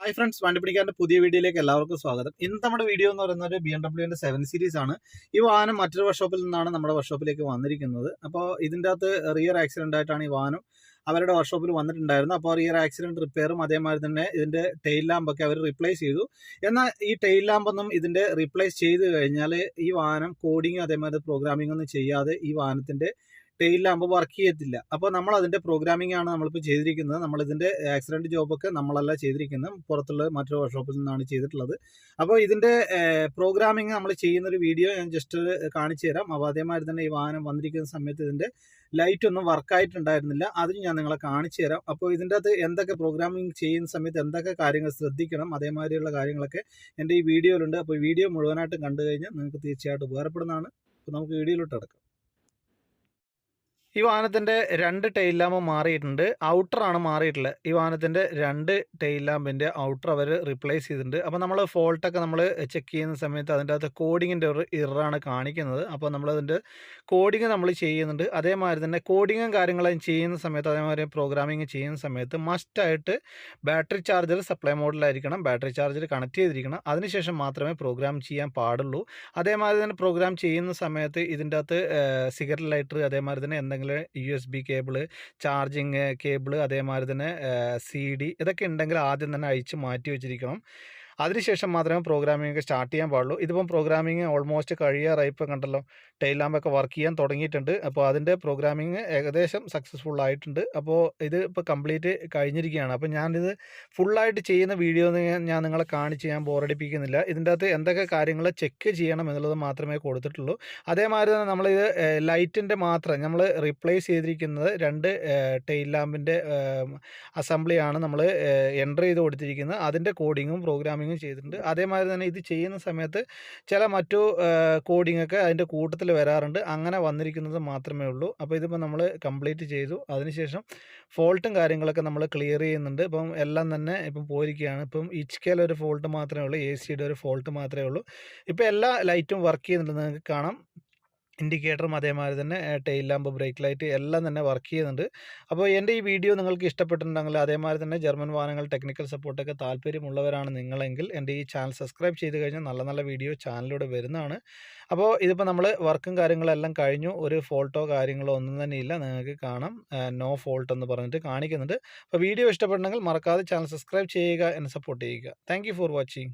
Hi friends വണ്ടിപ്പിടിക്കാന്റെ പുതിയ വീഡിയോയിലേക്ക് എല്ലാവർക്കും സ്വാഗതം. ഇന്ന് നമ്മുടെ വീഡിയോ എന്ന് പറയുന്നത് ബി എം ഡബ്ല്യുവിന്റെ സെവൻ സീരീസ് ആണ്. ഈ വാഹനം മറ്റൊരു വർക്ക്ഷോപ്പിൽ നിന്നാണ് നമ്മുടെ വർക്ക്ഷോപ്പിലേക്ക് വന്നിരിക്കുന്നത്. അപ്പോൾ ഇതിന്റെ അകത്ത് റിയർ ആക്സിഡന്റ് ആയിട്ടാണ് ഈ വാഹനം അവരുടെ വർക്ക്ഷോപ്പിൽ വന്നിട്ടുണ്ടായിരുന്നു അപ്പോൾ റിയർ ആക്സിഡന്റ് റിപ്പയറും അതേമാതിരി തന്നെ ഇതിന്റെ ടെയിൽ ലാമ്പൊക്കെ അവർ റീപ്ലേസ് ചെയ്തു. എന്നാൽ ഈ ടെയിൽ ലാമ്പൊന്നും ഇതിന്റെ റീപ്ലേസ് ചെയ്ത് കഴിഞ്ഞാൽ ഈ വാഹനം കോഡിങ് അതേമാതിരി പ്രോഗ്രാമിംഗ് ഒന്നും ചെയ്യാതെ ഈ വാഹനത്തിന്റെ ടെയിൽ ലാമ്പ് വർക്ക് ചെയ്യത്തില്ല. അപ്പോൾ നമ്മൾ അതിന്റെ പ്രോഗ്രാമിംഗ് ആണ് നമ്മളിപ്പോൾ ചെയ്തിരിക്കുന്നത്. നമ്മളിതിന്റെ ആക്സിഡന്റ് ജോബൊക്കെ നമ്മളല്ല ചെയ്തിരിക്കുന്നത്. പുറത്തുള്ള മറ്റൊരു വർക്ക്ഷോപ്പിൽ നിന്നാണ് ചെയ്തിട്ടുള്ളത്. അപ്പോൾ ഇതിന്റെ പ്രോഗ്രാമിംഗ് നമ്മൾ ചെയ്യുന്നൊരു വീഡിയോ ഞാൻ ജസ്റ്റ് കാണിച്ചു തരാം. അപ്പോൾ അതേമാതിരി തന്നെ ഈ വാഹനം വന്നിരിക്കുന്ന സമയത്ത് ഇതിന്റെ ലൈറ്റ് ഒന്നും വർക്കായിട്ടുണ്ടായിരുന്നില്ല അതിന് ഞാൻ നിങ്ങളെ കാണിച്ചു തരാം. അപ്പോൾ ഇതിന്റെ അകത്ത് എന്തൊക്കെ പ്രോഗ്രാമിംഗ് ചെയ്യുന്ന സമയത്ത് എന്തൊക്കെ കാര്യങ്ങൾ ശ്രദ്ധിക്കണം അതേമാതിരിയുള്ള കാര്യങ്ങളൊക്കെ എന്റെ ഈ വീഡിയോയിലുണ്ട് അപ്പോൾ വീഡിയോ മുഴുവനായിട്ടും കണ്ടു കഴിഞ്ഞാൽ നിങ്ങൾക്ക് തീർച്ചയായിട്ടും ഉപകാരപ്പെടുന്നതാണ്. അപ്പോൾ നമുക്ക് വീഡിയോയിലോട്ട് കിടക്കാം. ഈ വാഹനത്തിന്റെ രണ്ട് ടെയിൽ ലാമ്പ് മാറിയിട്ടുണ്ട്. ഔട്ടറാണ് മാറിയിട്ടുള്ളത്. ഈ വാഹനത്തിന്റെ രണ്ട് ടെയിൽ ലാമ്പിന്റെ ഔട്ടർ അവർ റിപ്ലേസ് ചെയ്തിട്ടുണ്ട്. അപ്പോൾ നമ്മൾ ഫോൾട്ടൊക്കെ നമ്മൾ ചെക്ക് ചെയ്യുന്ന സമയത്ത് അതിന്റെ അകത്ത് കോഡിങ്ങിന്റെ ഒരു ഇറാണ് കാണിക്കുന്നത്. അപ്പോൾ നമ്മളതിന്റെ കോഡിങ് നമ്മൾ ചെയ്യുന്നുണ്ട്. അതേമാതിരി തന്നെ കോഡിങ്ങും കാര്യങ്ങളും ചെയ്യുന്ന സമയത്ത് അതേമാതിരി പ്രോഗ്രാമിങ് ചെയ്യുന്ന സമയത്ത് മസ്റ്റായിട്ട് ബാറ്ററി ചാർജർ സപ്ലൈ മോഡിലായിരിക്കണം ബാറ്ററി ചാർജർ കണക്ട് ചെയ്തിരിക്കണം. അതിനുശേഷം മാത്രമേ പ്രോഗ്രാം ചെയ്യാൻ പാടുള്ളൂ. അതേമാതിരി തന്നെ പ്രോഗ്രാം ചെയ്യുന്ന സമയത്ത് ഇതിന്റെ അകത്ത് സിഗരറ്റ് ലൈറ്റർ അതേമാതിരി തന്നെ എന്തെങ്കിലും U S B cable charging cable അതേമാതിരി തന്നെ സി ഡി ഇതൊക്കെ ഉണ്ടെങ്കിൽ ആദ്യം തന്നെ അഴിച്ച് മാറ്റി വെച്ചിരിക്കണം. അതിനുശേഷം മാത്രമേ പ്രോഗ്രാമിംഗ് സ്റ്റാർട്ട് ചെയ്യാൻ പാടുള്ളൂ. ഇതിപ്പം പ്രോഗ്രാമിംഗ് ഓൾമോസ്റ്റ് കഴിയാറായി. ഇപ്പം കണ്ടല്ലോ ടൈലാമ്പൊക്കെ ലാമ്പൊക്കെ വർക്ക് ചെയ്യാൻ തുടങ്ങിയിട്ടുണ്ട്. അപ്പോൾ അതിന്റെ പ്രോഗ്രാമിംഗ് ഏകദേശം സക്സസ്ഫുൾ ആയിട്ടുണ്ട്. അപ്പോൾ ഇത് ഇപ്പോൾ കംപ്ലീറ്റ് കഴിഞ്ഞിരിക്കുകയാണ്. അപ്പോൾ ഞാനിത് ഫുള്ളായിട്ട് ചെയ്യുന്ന വീഡിയോ ഞാൻ നിങ്ങളെ കാണിച്ച് ഞാൻ ബോറടിപ്പിക്കുന്നില്ല ഇതിന്റെ അകത്ത് എന്തൊക്കെ കാര്യങ്ങൾ ചെക്ക് ചെയ്യണം എന്നുള്ളത് മാത്രമേ കൊടുത്തിട്ടുള്ളൂ. അതേമാതിരി തന്നെ നമ്മളിത് ലൈറ്റിന്റെ മാത്രം നമ്മൾ റീപ്ലേസ് ചെയ്തിരിക്കുന്നത് രണ്ട് ടെയിൽ ലാമ്പിന്റെ അസംബ്ലിയാണ് നമ്മൾ എന്റർ ചെയ്ത് കൊടുത്തിരിക്കുന്നത്. അതിന്റെ കോഡിങ്ങും പ്രോഗ്രാമിങ്ങും ചെയ്തിട്ടുണ്ട്. അതേമാതിരി തന്നെ ഇത് ചെയ്യുന്ന സമയത്ത് ചില മറ്റു കോഡിംഗ് ഒക്കെ അതിന്റെ കൂട്ടത്തിൽ വരാറുണ്ട്. അങ്ങനെ വന്നിരിക്കുന്നത് മാത്രമേ ഉള്ളൂ. അപ്പോൾ ഇതിപ്പോൾ നമ്മൾ കംപ്ലീറ്റ് ചെയ്തു. അതിനുശേഷം ഫോൾട്ടും കാര്യങ്ങളൊക്കെ നമ്മൾ ക്ലിയർ ചെയ്യുന്നുണ്ട്. ഇപ്പം എല്ലാം തന്നെ ഇപ്പം പോയിരിക്കുകയാണ്. ഇപ്പം ഇച്ച്കേൽ ഒരു ഫോൾട്ട് മാത്രമേ ഉള്ളൂ. എ സിയുടെ ഒരു ഫോൾട്ട് മാത്രമേ ഉള്ളൂ. ഇപ്പോൾ എല്ലാ ലൈറ്റും വർക്ക് ചെയ്യുന്നുണ്ട്. നിങ്ങൾക്ക് കാണാം. ഇൻഡിക്കേറ്ററും അതേമാതിരി തന്നെ ടെയിൽ ലാമ്പ് ബ്രേക്ക് ലൈറ്റ് എല്ലാം തന്നെ വർക്ക് ചെയ്യുന്നുണ്ട്. അപ്പോൾ എന്റെ ഈ വീഡിയോ നിങ്ങൾക്ക് ഇഷ്ടപ്പെട്ടിട്ടുണ്ടെങ്കിൽ അതേമാതിരി തന്നെ ജർമ്മൻ വാഹനങ്ങൾ ടെക്നിക്കൽ സപ്പോർട്ടൊക്കെ താല്പര്യമുള്ളവരാണ് നിങ്ങളെങ്കിൽ എന്റെ ഈ ചാനൽ സബ്സ്ക്രൈബ് ചെയ്ത് കഴിഞ്ഞാൽ നല്ല നല്ല വീഡിയോ ചാനലിലൂടെ വരുന്നതാണ്. അപ്പോൾ ഇതിപ്പോൾ നമ്മൾ വർക്കും കാര്യങ്ങളെല്ലാം കഴിഞ്ഞു. ഒരു ഫോൾട്ടോ കാര്യങ്ങളോ ഒന്നും തന്നെ ഇല്ല. നിങ്ങൾക്ക് കാണാം. നോ ഫോൾട്ട് എന്ന് പറഞ്ഞിട്ട് കാണിക്കുന്നുണ്ട്. അപ്പോൾ വീഡിയോ ഇഷ്ടപ്പെട്ടെങ്കിൽ മറക്കാതെ ചാനൽ സബ്സ്ക്രൈബ് ചെയ്യുക എന്നെ സപ്പോർട്ട് ചെയ്യുക. Thank for watching.